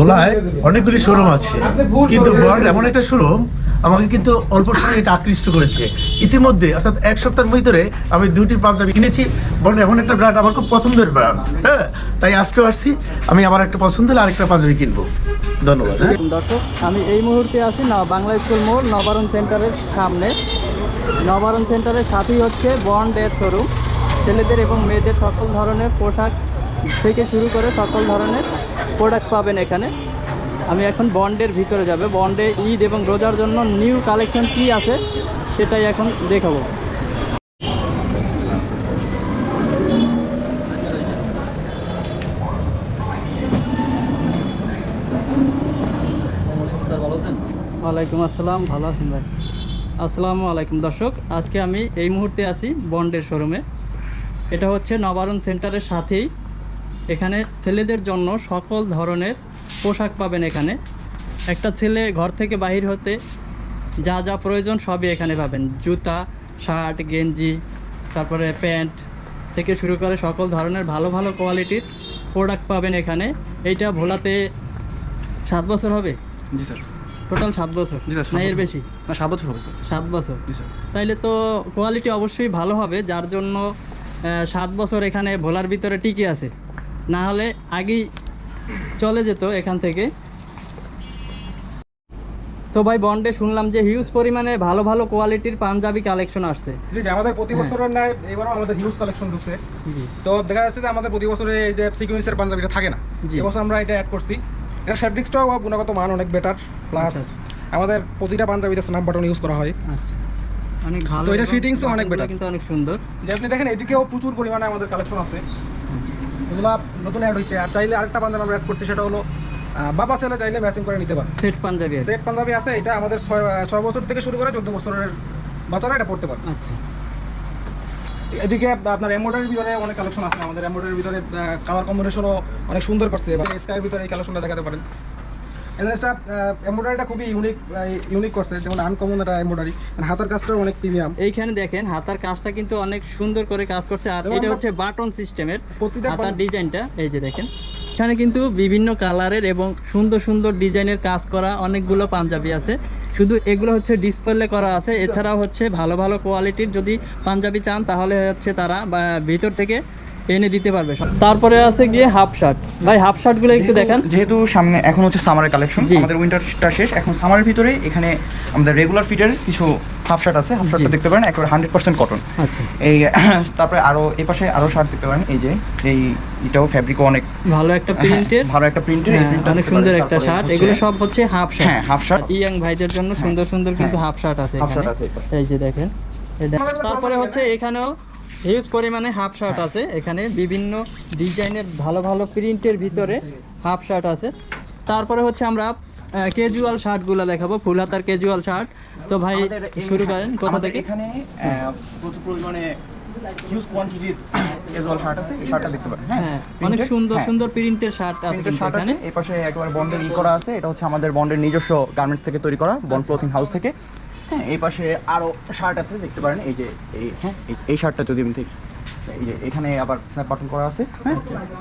ভোলায় অনেকগুলি শোরুম আছে। কিন্তু বন্ড এমন একটা শোরুম আমাকে কিন্তু অল্প সময় এটা আকৃষ্ট করেছে। ইতিমধ্যে, অর্থাৎ এক সপ্তাহের ভিতরে আমি দুটি পাঞ্জাবি কিনেছি। বন্ড এমন একটা ব্র্যান্ড আমার খুব পছন্দের ব্র্যান্ড হ্যাঁ? তাই আজকেও আসছি। আমি আবার একটা পছন্দ হলে আরেকটা পাঞ্জাবি কিনবো। ধন্যবাদ হ্যাঁ? দর্শক, আমি এই মুহূর্তে আছি না, বাংলা স্কুল মোড়, নবারণ সেন্টারের সামনে। নবারণ সেন্টারের সাথেই হচ্ছে বন্ডের শোরুম। ছেলেদের এবং মেয়েদের সকল ধরনের পোশাক থেকে শুরু করে সকল ধরনের প্রোডাক্ট পাবেন এখানে। আমি এখন বন্ডের ভিতরে যাবে। বন্ডে ঈদ এবং রোজার জন্য নিউ কালেকশন কী আছে সেটাই এখন দেখাবো। ওয়ালাইকুম আসসালাম, ভালো আছেন ভাই? আসসালামু আলাইকুম দর্শক, আজকে আমি এই মুহূর্তে আছি বন্ডের শোরুমে। এটা হচ্ছে নবারণ সেন্টারের সাথেই। এখানে ছেলেদের জন্য সকল ধরনের পোশাক পাবেন এখানে। একটা ছেলে ঘর থেকে বাহির হতে যা যা প্রয়োজন সবই এখানে পাবেন। জুতা শার্ট গেঞ্জি তারপরে প্যান্ট থেকে শুরু করে সকল ধরনের ভালো ভালো কোয়ালিটির প্রোডাক্ট পাবেন এখানে। এইটা ভোলাতে সাত বছর হবে? জি স্যার। টোটাল সাত বছর? না এর বেশি? না সাত বছর হবে স্যার। সাত বছর? জি স্যার। তাইলে তো কোয়ালিটি অবশ্যই ভালো হবে যার জন্য সাত বছর এখানে ভোলার ভিতরে টিকে আছে। না হলে আগেই চলে যেত এখান থেকে। তো ভাই বন্ডে শুনলাম যে হিউজ পরিমাণে ভালো ভালো কোয়ালিটির পাঞ্জাবি কালেকশন আসছে। জি আমাদের প্রতি হ্যাঁ। বছরের ন্যায় এবারও আমাদের হিউজ কালেকশন ঢুকছে। তো দেখা যাচ্ছে যে আমাদের প্রতি বছরে এই যে সিকুয়েন্সের পাঞ্জাবিটা থাকে না। এবছর আমরা এটা অ্যাড করছি। এটা ফ্যাব্রিক্সটাও গুণগত মান অনেক বেটার প্লাস আচ্ছা। আমাদের প্রতিটা পাঞ্জাবিতে স্ন্যাপ বাটন ইউজ করা হয়। আচ্ছা। অনেক ভালো তো এটা এবং fittings ও অনেক বেটার কিন্তু অনেক সুন্দর। যে আপনি দেখেন এদিকেও প্রচুর পরিমাণে আমাদের কালেকশন আছে। এগুলা নতুন অ্যাড হয়েছে আর চাইলে আরেকটা পাঞ্জাবি আমরা অ্যাড করছি সেটা হলো বাবা ছেলে চাইলে ম্যাচিং করে নিতে পারে। সেট পাঞ্জাবি সেট পাঞ্জাবি আছে এটা আমাদের ছয় ছয় বছর থেকে শুরু করে চোদ্দ বছরের বাচ্চারা এটা পড়তে পারে। আচ্ছা। এদিকে আপনার এমব্রয়ডারির ভিতরে অনেক কালেকশন আছে আমাদের এমব্রয়ডারির ভিতরে কালার কম্বিনেশনও অনেক সুন্দর করছে এবং স্কাইয়ের ভিতরে এই কালেকশনটা দেখাতে পারেন। এই এমব্রয়ডারিটা খুবই ইউনিক ইউনিক করছে যেমন আনকমন একটা এমব্রয়ডারি হাতের কাজটাও অনেক প্রিমিয়াম এইখানে দেখেন হাতার কাজটা কিন্তু অনেক সুন্দর করে কাজ করছে আর এটা হচ্ছে বাটন সিস্টেমের প্রতিটা হাতার ডিজাইনটা। এই যে দেখেন এখানে কিন্তু বিভিন্ন কালারের এবং সুন্দর সুন্দর ডিজাইনের কাজ করা অনেকগুলো পাঞ্জাবি আছে। শুধু এগুলো হচ্ছে ডিসপ্লে করা আছে। এছাড়াও হচ্ছে ভালো ভালো কোয়ালিটির যদি পাঞ্জাবি চান তাহলে হচ্ছে তারা ভিতর থেকে এনে দিতে পারবে তারপরে আছে গিয়ে হাফ শার্ট। ভাই হাফ শার্টগুলো একটু দেখান। যেহেতু সামনে এখন হচ্ছে সামারের কালেকশন আমাদের উইন্টারটা শেষ। এখন সামারের ভিতরে এখানে আমাদের রেগুলার ফিটের কিছু হাফ শার্ট আছে। হাফ শার্টটা দেখতে পারেন একেবারে হান্ড্রেড পার্সেন্ট কটন আচ্ছা। এই তারপরে আরও এই পাশে আরও শার্ট দেখতে পারেন। এই যে এই এটাও ফ্যাব্রিকও অনেক ভালো একটা প্রিন্টের ভালো একটা প্রিন্টের অনেক সুন্দর একটা শার্ট এগুলো সব হচ্ছে হাফ শার্ট হ্যাঁ, half shirt। ইয়াং ভাইদের জন্য সুন্দর সুন্দর কিন্তু হাফ শার্ট আছে হাফ শার্ট আছে এই যে দেখেন। তারপরে হচ্ছে এখানেও হিউজ পরিমাণে হাফ শার্ট আছে। এখানে বিভিন্ন ডিজাইনের ভালো ভালো প্রিন্টের ভিতরে হাফ শার্ট আছে। তারপরে হচ্ছে আমরা ক্যাজুয়াল শার্টগুলো দেখাবো। ফুল হাতার ক্যাজুয়াল শার্ট তো ভাই শুরু করেন কোথা থেকে? এখানে প্রচুর পরিমাণে হিউজ কোয়ান্টিটির ক্যাজুয়াল শার্ট আছে। এই শার্টটা দেখতে পারেন হ্যাঁ অনেক সুন্দর হ্যাঁ। সুন্দর প্রিন্টের শার্ট আছে শার্ট আছে এখানে। এই পাশে একেবারে বন্ডের ই করা আছে। এটা হচ্ছে আমাদের বন্ডের নিজস্ব গার্মেন্টস থেকে তৈরি করা বন্ড ক্লোথিং হাউস থেকে। হ্যাঁ এই পাশে আরও শার্ট আছে দেখতে পারেন এই যে এই হ্যাঁ এই- শার্টটা যদি আমি দেখি। এই যে এখানে আবার স্ন্যাপ বাটন করা আছে হ্যাঁ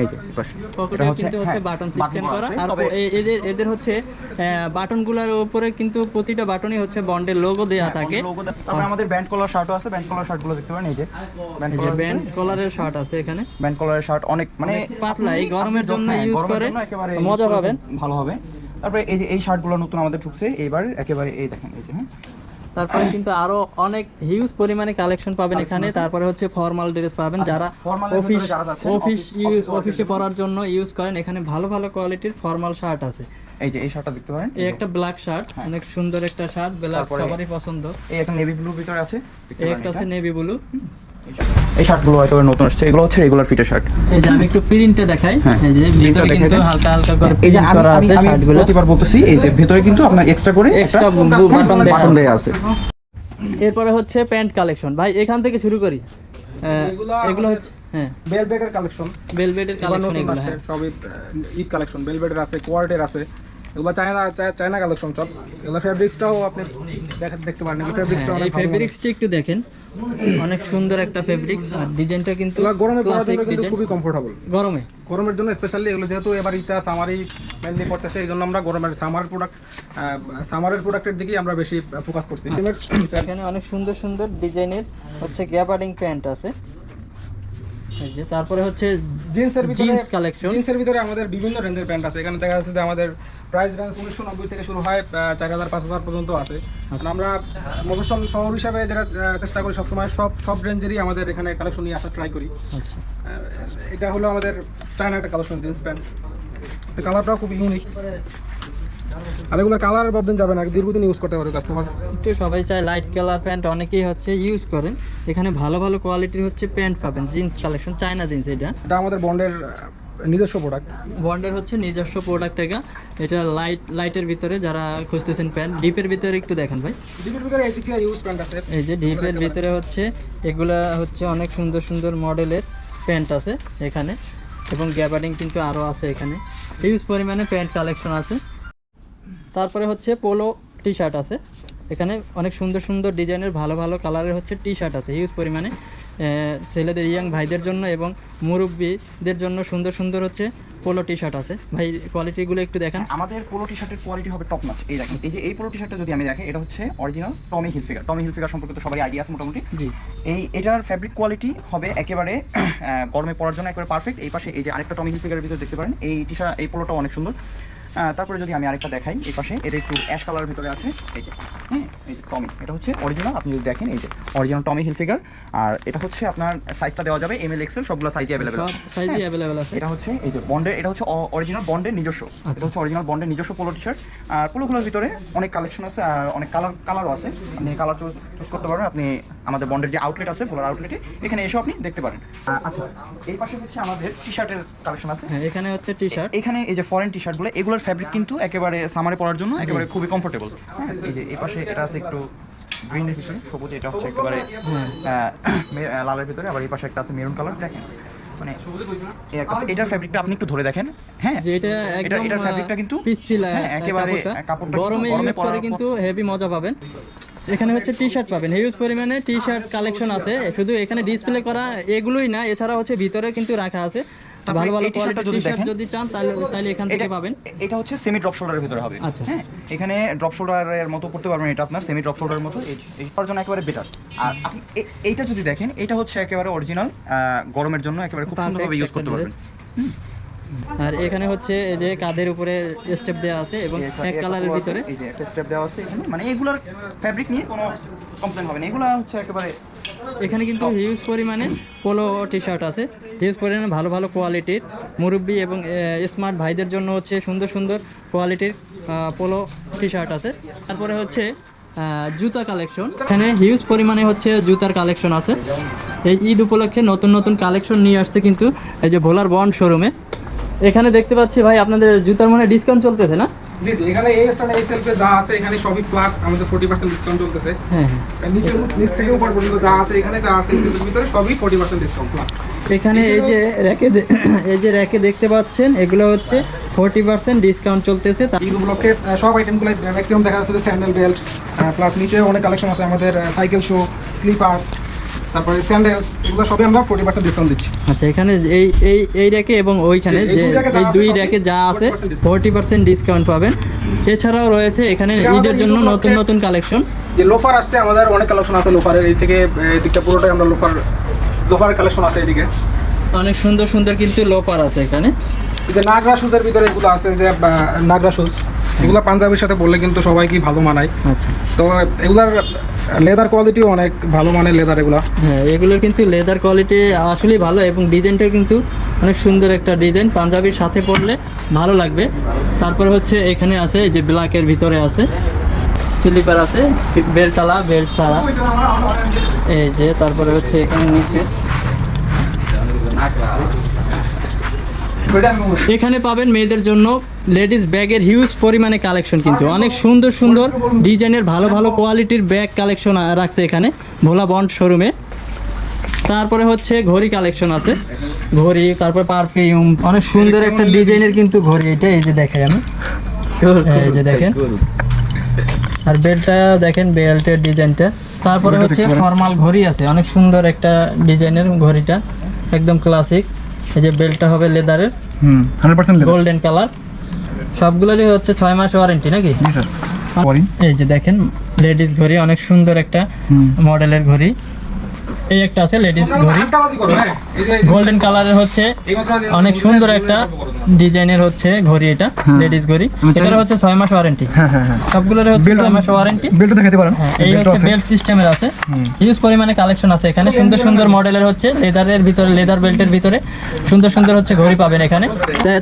এই যে এই পাশে। এটা হচ্ছে হ্যাঁ, বাটন সিস্টেম করা আর এদের এদের হচ্ছে বাটনগুলোর উপরে কিন্তু প্রতিটা বাটনই হচ্ছে বন্ডের লোগো দেয়া হ্যাঁ, থাকে। তারপরে আমাদের ব্যান্ড কলার শার্টও আছে ব্যান্ড কলার শার্টগুলো দেখতে পারেন এই যে ব্যান্ড কলারের শার্ট আছে এখানে। ব্যান্ড কলারের শার্ট অনেক মানে পাতলা, এই গরমের জন্য হ্যাঁ, গরমের করে মজা পাবেন। ভালো হবে। তারপরে এই যে এই শার্টগুলো নতুন আমাদের ঢুকছে এইবার একেবারে এই দেখেন এই যে হ্যাঁ। তারপরে কিন্তু আরও অনেক হিউজ পরিমাণে কালেকশন পাবেন এখানে। তারপরে হচ্ছে ফর্মাল ড্রেস পাবেন। আচ্ছা, যারা অফিস অফিস ইউজ অফিসে পরার জন্য ইউজ করেন। এখানে ভালো ভালো কোয়ালিটির ফর্মাল শার্ট আছে। এই যে এই শার্টটা দেখতে পারেন এই একটা ব্ল্যাক শার্ট। অনেক সুন্দর একটা শার্ট ব্ল্যাক সবারই পছন্দ। এই একটা নেভি ব্লু ভিতরে আছে এই একটা। আছে নেভি ব্লু এই শার্টগুলো হয়তো নতুন আসছে এগুলো হচ্ছে রেগুলার ফিটের শার্ট এই যে আমি একটু প্রিন্টে দেখাই হ্যাঁ, এই যে ভিতরে কিন্তু হালকা হালকা করে এই যে আমি আমি শার্টগুলো। প্রতিবার বলতেছি এই যে ভিতরে কিন্তু আপনার এক্সট্রা করে একটা বাটন দেয়া আছে। এরপরে হচ্ছে প্যান্ট কালেকশন ভাই এখান থেকে শুরু করি। আহ, এগুলো হচ্ছে হ্যাঁ। বেলবেটের কালেকশন বেলভেটের এবার কালেকশন এগুলো হ্যাঁ। সবই ঈদ কালেকশন বেলবেটের আছে কোয়ার্টের আছে। এগুলো চায়না চায়না কালেকশন সব। এগুলো ফেব্রিক্সটাও আপনি দেখতে পারেন। এগুলো ফেব্রিক্সটা হ্যাঁ, অনেক ফেব্রিক্সটা একটু দেখেন। অনেক সুন্দর একটা ফেব্রিক্স আর ডিজাইনটা কিন্তু গরমে পরার জন্য কিন্তু খুবই কমফোর্টেবল গরমে? গরমের জন্য স্পেশালি এগুলো যেহেতু এবার ইটা সামারই মেনলি করতেছে এই জন্য আমরা গরমের সামার প্রোডাক্ট সামারের প্রোডাক্টের দিকেই আমরা বেশি ফোকাস করছি। এখানে অনেক সুন্দর সুন্দর ডিজাইনের হচ্ছে গ্যাবার্ডিং প্যান্ট আছে। এই যে তারপরে হচ্ছে জিন্সের ভিতরে জিন্স কালেকশন জিন্সের ভিতরে আমাদের বিভিন্ন রেঞ্জের প্যান্ট আছে। এখানে দেখা যাচ্ছে যে আমাদের প্রাইস রেঞ্জ উনিশশো নব্বই থেকে শুরু হয় চার হাজার পাঁচ হাজার পর্যন্ত আছে। আর আমরা মফসল শহর হিসাবে যেটা আহ, চেষ্টা করি সবসময় সব সব রেঞ্জেরই আমাদের এখানে কালেকশন নিয়ে আসার ট্রাই করি। আচ্ছা। এটা হলো আমাদের চায়না একটা কালেকশন জিন্স প্যান্ট। তো কালারটাও খুব ইউনিক আর এগুলো কালার ভাবদিন যাবে না দীর্ঘদিন ইউজ করতে পারবে কাস্টমার একটু সবাই চায় লাইট কালার প্যান্ট অনেকেই হচ্ছে ইউজ করেন। এখানে ভালো ভালো কোয়ালিটির হচ্ছে প্যান্ট পাবেন জিন্স কালেকশন চায়না জিন্স এটা। এটা আমাদের বন্ডের নিজস্ব প্রোডাক্ট বন্ডের হচ্ছে নিজস্ব প্রোডাক্ট এটা। এটা লাইট লাইটের ভিতরে যারা খুঁজতেছেন প্যান্ট ডিপের ভিতরে একটু দেখেন ভাই। ডিপের ভিতরে ইউজ প্যান্ট আছে। এই যে ডিপের ভিতরে হচ্ছে এগুলা হচ্ছে অনেক সুন্দর সুন্দর মডেলের প্যান্ট আছে এখানে। এবং গ্যাবার্ডিং কিন্তু আরও আছে এখানে। হিউজ পরিমাণে প্যান্ট কালেকশন আছে। তারপরে হচ্ছে পোলো টি শার্ট আছে। এখানে অনেক সুন্দর সুন্দর ডিজাইনের ভালো ভালো কালারের হচ্ছে টি শার্ট আছে। হিউজ পরিমাণে ছেলেদের ইয়াং ভাইদের জন্য এবং মুরব্বীদের জন্য সুন্দর সুন্দর হচ্ছে পোলো টি শার্ট আছে। ভাই কোয়ালিটিগুলো একটু দেখেন। আমাদের পোলো টি শার্টের কোয়ালিটি হবে টপ নাচ এই দেখেন এই যে এই পোলো টি শার্টটা যদি আমি দেখি এটা হচ্ছে original Tommy Hilfiger Tommy Hilfiger সম্পর্কে তো সবাই আইডিয়া আছে মোটামুটি। জি। এই এটার ফ্যাব্রিক কোয়ালিটি হবে একেবারে গরমে পরার জন্য একেবারে পারফেক্ট এই পাশে এই যে আরেকটা টমি হিলফিগারের ভিতরে দেখতে পারেন এই টি শার্ট এই পোলোটা অনেক সুন্দর। তারপরে যদি আমি আরেকটা দেখাই এই পাশে, এটা একটু অ্যাশ কালারের ভিতরে আছে। এই যে হ্যাঁ? এই যে টমি এটা হচ্ছে অরিজিনাল আপনি যদি দেখেন এই যে অরিজিনাল টমি আর এটা হচ্ছে আপনার সাইজটা দেওয়া যাবে এম এল এক্সেল সবগুলো সাইজে অ্যাভেলেবেল সব সাইজই অ্যাভেলেবেল আছে। এটা হচ্ছে এই যে বন্ডের এটা হচ্ছে অরিজিনাল বন্ডের নিজস্ব। এটা হচ্ছে অরিজিনাল বন্ডের নিজস্ব পোলো টি শার্ট আর পোলোগুলোর ভিতরে অনেক কালেকশন আছে আর অনেক কালার কালারও আছে। আপনি কালার চুজ চুজ করতে পারবেন আপনি আমাদের বন্ডের যে আউটলেট আছে পোলার আউটলেটে এখানে এসে আপনি দেখতে পারেন। আচ্ছা এই পাশে হচ্ছে আমাদের টি শার্টের কালেকশন আছে। হ্যাঁ এখানে হচ্ছে টি শার্ট এখানে এই যে ফরেন টি শার্টগুলো এগুলোর ফ্যাব্রিক কিন্তু একেবারে সামারে পরার জন্য একেবারে খুবই কমফোর্টেবল এই যে এই পাশে এটা আছে একটু গ্রিনের ভিতরে সবুজ এটা হচ্ছে একেবারে লালের ভিতরে আবার এই পাশে একটা আছে মেরুন কালার দেখেন। মানে এই একটা আছে। এটার ফ্যাব্রিকটা আপনি একটু ধরে দেখেন হ্যাঁ? এটা এটা এটার ফ্যাব্রিকটা কিন্তু পিচ্ছিল হ্যাঁ, একেবারে কাপড়টা। কাপড়টা গরমে গরমে ইউজ করে কিন্তু হেভি মজা পাবেন। এখানে হচ্ছে টি শার্ট পাবেন হিউজ পরিমাণে টি শার্ট কালেকশন আছে শুধু এখানে ডিসপ্লে করা এগুলোই না এছাড়া হচ্ছে ভিতরে কিন্তু রাখা আছে। ভালো ভালো এই t-shirt টা কোয়ালিটির যদি দেখেন, যদি চান তাহলে তাহলে এখান থেকে এটা পাবেন। এটা হচ্ছে সেমি ড্রপ শোল্ডারের ভিতরে হবে। আচ্ছা। হ্যাঁ এখানে ড্রপ শোল্ডারের মতো করতে পারবেন এটা আপনার সেমি ড্রপ শোল্ডারের মতো। এই- এইটার জন্য একেবারে বেটার আর আপনি এইটা যদি দেখেন এটা হচ্ছে একেবারে অরিজিনাল গরমের জন্য একেবারে খুব সুন্দর সুন্দরভাবে ইউজ করতে পারবেন। আর এখানে হচ্ছে এই যে কাঁধের উপরে স্টেপ দেওয়া আছে এবং এক কালারের ভিতরে। এই যে একটা স্টেপ দেওয়া আছে এখানে। মানে এগুলোর ফ্যাব্রিক নিয়ে কোনো কমপ্লেন হবে না। এগুলো হচ্ছে একেবারে এখানে কিন্তু হিউজ পরিমাণে পোলো টি শার্ট আছে। হিউজ পরিমাণে ভালো ভালো কোয়ালিটির মুরব্বি এবং স্মার্ট ভাইদের জন্য হচ্ছে সুন্দর সুন্দর কোয়ালিটির পোলো টি শার্ট আছে। তারপরে হচ্ছে জুতা কালেকশন এখানে হিউজ পরিমাণে হচ্ছে জুতার কালেকশন আছে। এই ঈদ উপলক্ষে নতুন নতুন কালেকশন নিয়ে আসছে কিন্তু এই যে ভোলার বন্ড শোরুমে এখানে দেখতে পাচ্ছি ভাই আপনাদের জুতার মনে ডিসকাউন্ট চলতেছে না? জি জি এখানে এই স্টানে এই সেলফে যা আছে এখানে সবই ফ্ল্যাট আমাদের ফোর্টি পার্সেন্ট ডিসকাউন্ট চলতেছে। হ্যাঁ হ্যাঁ। নিচে নিচ থেকে উপর পর্যন্ত যা আছে এখানে যা আছে সেলফের ভিতরে সবই ডিসকাউন্ট ফ্ল্যাট এখানে এই যে র্যাকে এই যে র্যাকে দেখতে পাচ্ছেন এগুলো হচ্ছে ফোরটি পার্সেন্ট ডিসকাউন্ট চলতেছে। সব আইটেমগুলো ম্যাক্সিমাম দেখা যাচ্ছে স্যান্ডেল বেল্ট প্লাস নিচে অনেক কালেকশন আছে আমাদের সাইকেল শো স্লিপার্স তারপরে স্যান্ডেলস এগুলো সবই আমরা ফোর্টি পার্সেন্ট ডিসকাউন্ট দিচ্ছি। আচ্ছা এখানে এই এই এই র্যাকে এবং ওইখানে যে এই দুই র্যাকে যা আছে 40% discount। ফোরটি পার্সেন্ট ডিসকাউন্ট পাবেন। এছাড়াও রয়েছে এখানে ঈদের জন্য নতুন নতুন কালেকশন যে লোফার আসছে আমাদের অনেক কালেকশন আছে লোফারের এই থেকে দিকটা পুরোটাই আমরা লোফার লোফারের কালেকশন আছে এদিকে। অনেক সুন্দর সুন্দর কিন্তু লোপার আছে এখানে। এই যে নাগরা শুজের ভিতরে এগুলো আছে যে নাগরা শুজ এগুলো পাঞ্জাবির সাথে পরলে কিন্তু সবাইকে ভালো মানায়। আচ্ছা। তো এগুলার লেদার কোয়ালিটিও অনেক ভালো মানের লেদার এগুলো। হ্যাঁ এগুলোর কিন্তু লেদার কোয়ালিটি আসলেই ভালো এবং ডিজাইনটা কিন্তু অনেক সুন্দর একটা ডিজাইন পাঞ্জাবির সাথে পরলে ভালো লাগবে। তারপর হচ্ছে এখানে আছে যে ব্ল্যাকের ভিতরে আছে। স্লিপার আছে বেল্টালা বেল্ট সারা এই যে, তারপরে হচ্ছে এখানে নিচে। এখানে পাবেন মেয়েদের জন্য লেডিস ব্যাগের হিউজ পরিমাণে কালেকশন কিন্তু। অনেক সুন্দর সুন্দর ডিজাইনের ভালো ভালো কোয়ালিটির ব্যাগ কালেকশন রাখছে এখানে ভোলা বন্ড শোরুমে। তারপরে হচ্ছে ঘড়ি কালেকশন আছে। ঘড়ি তারপর পারফিউম অনেক সুন্দর একটা ডিজাইনের কিন্তু ঘড়ি এটা এই যে দেখাই আমি। এই যে দেখেন। আর বেল্টটা দেখেন বেল্টের ডিজাইনটা। তারপরে হচ্ছে ফর্মাল ঘড়ি আছে। অনেক সুন্দর একটা ডিজাইনের ঘড়িটা। একদম ক্লাসিক এই যে বেল্টটা হবে লেদারের। হুম 100% লেদার গোল্ডেন কালার সবগুলোরই হচ্ছে 6 মাস ওয়ারেন্টি নাকি? জি স্যার ওয়ারেন্টি এই যে দেখেন লেডিস ঘড়ি অনেক সুন্দর একটা মডেলের ঘড়ি। এই একটা আছে লেডিস ঘড়ি। গোল্ডেন কালারের হচ্ছে অনেক সুন্দর একটা ডিজাইনের হচ্ছে ঘড়ি এটা লেডিস ঘড়ি। এটার হচ্ছে ছয় মাস ওয়ারেন্টি হ্যাঁ হ্যাঁ হ্যাঁ। সবগুলোর হচ্ছে ছয় মাস ওয়ারেন্টি বেল্টও দেখাতে পারেন। হ্যাঁ এই হচ্ছে বেল্ট সিস্টেমের আছে। হিউজ পরিমাণে কালেকশন আছে এখানে। সুন্দর সুন্দর মডেলের হচ্ছে লেদারের ভিতরে লেদার বেল্টের ভিতরে সুন্দর সুন্দর হচ্ছে ঘড়ি পাবেন এখানে।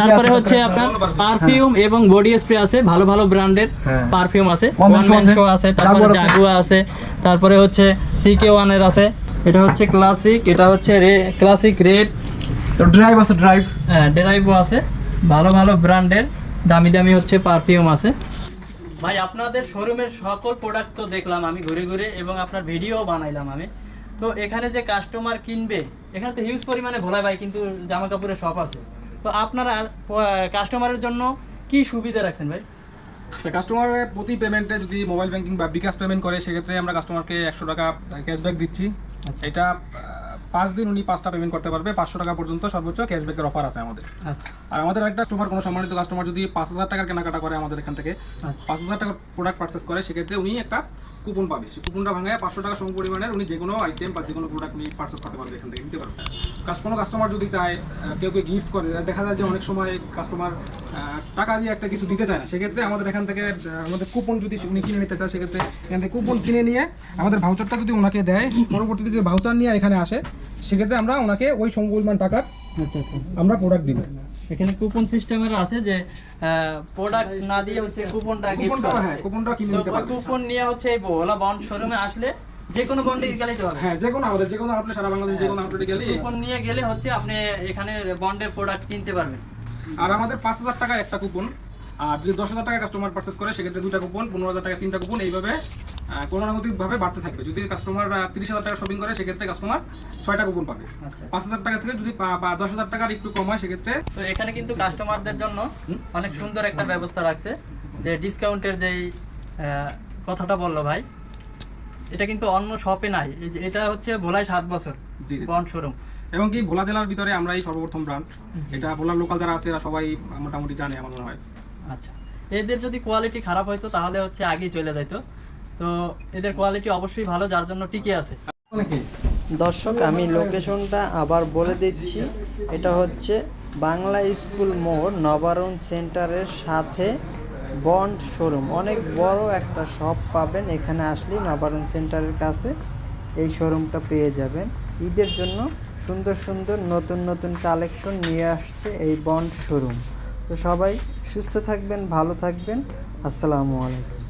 তারপরে হচ্ছে আপনার পারফিউম এবং বডি স্প্রে আছে ভালো ভালো ব্র্যান্ডের হ্যাঁ। পারফিউম আছে। ওয়ান ম্যান শো আছে। তারপরে। জাগুয়া আছে। তারপরে হচ্ছে সিকে ওয়ানের আছে। এটা হচ্ছে ক্লাসিক এটা হচ্ছে রে ক্লাসিক রেড ড্রাইভ আছে ড্রাইভ হ্যাঁ ড্রাইভও আছে। ভালো ভালো ব্র্যান্ডের দামি দামি হচ্ছে পারফিউম আছে। ভাই আপনাদের শোরুমের সকল প্রোডাক্ট তো দেখলাম আমি ঘুরে ঘুরে এবং আপনার ভিডিও বানাইলাম আমি। তো এখানে যে কাস্টমার কিনবে এখানে তো হিউজ পরিমাণে ভোলা ভাই কিন্তু জামা কাপড়ের শপ আছে। তো আপনারা কাস্টমারের জন্য কি সুবিধা রাখছেন ভাই? কাস্টমারের আচ্ছা, প্রতি পেমেন্টে যদি মোবাইল ব্যাংকিং বা বিকাশ পেমেন্ট করে সেক্ষেত্রে আমরা কাস্টমারকে একশো টাকা ক্যাশব্যাক দিচ্ছি। এটা আহ, পাঁচ দিন উনি পাঁচটা পেমেন্ট করতে পারবে পাঁচশো টাকা পর্যন্ত সর্বোচ্চ ক্যাশব্যাকের অফার আছে আমাদের। আচ্ছা। আর আমাদের একটা কাস্টমার কোনো সম্মানিত কাস্টমার যদি পাঁচ হাজার টাকার কেনাকাটা করে আমাদের এখান থেকে আচ্ছা। পাঁচ হাজার টাকার প্রোডাক্ট পারচেস করে সেক্ষেত্রে উনি একটা কুপন পাবে। সেই কুপনটা ভাঙায় পাঁচশো টাকা সম পরিমাণের উনি যে কোনো আইটেম বা যে কোনো প্রোডাক্ট উনি পারচেস করতে পারবে এখান থেকে নিতে পারবে। কোনো কাস্টমার যদি চায় কেউ কেউ গিফট করে দেখা যায় যে অনেক সময় কাস্টমার টাকা দিয়ে একটা কিছু দিতে চায় না সেক্ষেত্রে আমাদের এখান থেকে আমাদের কুপন যদি উনি কিনে নিতে চায় সেক্ষেত্রে এখান থেকে কুপন কিনে নিয়ে আমাদের ভাউচারটা যদি ওনাকে দেয় পরবর্তীতে যদি ভাউচার নিয়ে এখানে আসে সেক্ষেত্রে আমরা ওনাকে ওই সম পরিমাণ টাকার আচ্ছা আচ্ছা। আমরা প্রোডাক্ট দিব। এখানে কুপন সিস্টেমের আছে যে প্রোডাক্ট না দিয়ে হচ্ছে কুপনটা গিফট হ্যাঁ কুপনটা কিনে নিতে পারবে। কুপন নিয়ে হচ্ছে এই শোরুমে আসলে যে কোনো বন্ডে গেলে হবে। হ্যাঁ যে কোনো আমাদের যে কোনো আপনি সারা বাংলাদেশ যে কোনো আপডেটে গেলে কুপন নিয়ে গেলে হচ্ছে আপনি এখানে বন্ডের প্রোডাক্ট কিনতে পারবেন। আর আমাদের পাঁচ হাজার টাকা একটা কুপন আর যদি দশ হাজার টাকা কাস্টমার পারচেস করে সেক্ষেত্রে দুটা কুপন পনেরো হাজার টাকা তিনটা কুপন এইভাবে ক্রমাগতিকভাবে বাড়তে থাকবে। যদি কাস্টমার তিরিশ হাজার টাকা শপিং করে সেক্ষেত্রে কাস্টমার ছয়টা কুপন পাবে। আচ্ছা। পাঁচ হাজার টাকা থেকে যদি দশ হাজার টাকার একটু কম হয় সেক্ষেত্রে তো এখানে কিন্তু কাস্টমারদের জন্য অনেক সুন্দর একটা ব্যবস্থা রাখছে যে ডিসকাউন্টের যেই কথাটা বলল ভাই এটা কিন্তু অন্য শপে নাই। যে এটা হচ্ছে ভোলায় সাত বছর জি। বন্ড শোরুম এবং কি ভোলা জেলার ভিতরে আমরাই সর্বপ্রথম ব্রান্ড এটা ভোলার লোকাল যারা আছে এরা সবাই মোটামুটি জানে আমার মনে হয়। আচ্ছা। এদের যদি কোয়ালিটি খারাপ হতো তাহলে হচ্ছে আগেই চলে যাইতো। তো এদের কোয়ালিটি অবশ্যই ভালো, যার জন্য টিকে আছে। দর্শক, আমি লোকেশনটা আবার বলে দিচ্ছি। এটা হচ্ছে বাংলা স্কুল মোড় নবারুণ সেন্টারের সাথে বন্ড শোরুম। অনেক বড় একটা শপ পাবেন, এখানে আসলেই নবারুণ সেন্টারের কাছে এই শোরুমটা পেয়ে যাবেন। ঈদের জন্য সুন্দর সুন্দর নতুন নতুন কালেকশন নিয়ে আসছে এই বন্ড শোরুম। তো সবাই সুস্থ থাকবেন, ভালো থাকবেন। আসসালামু আলাইকুম।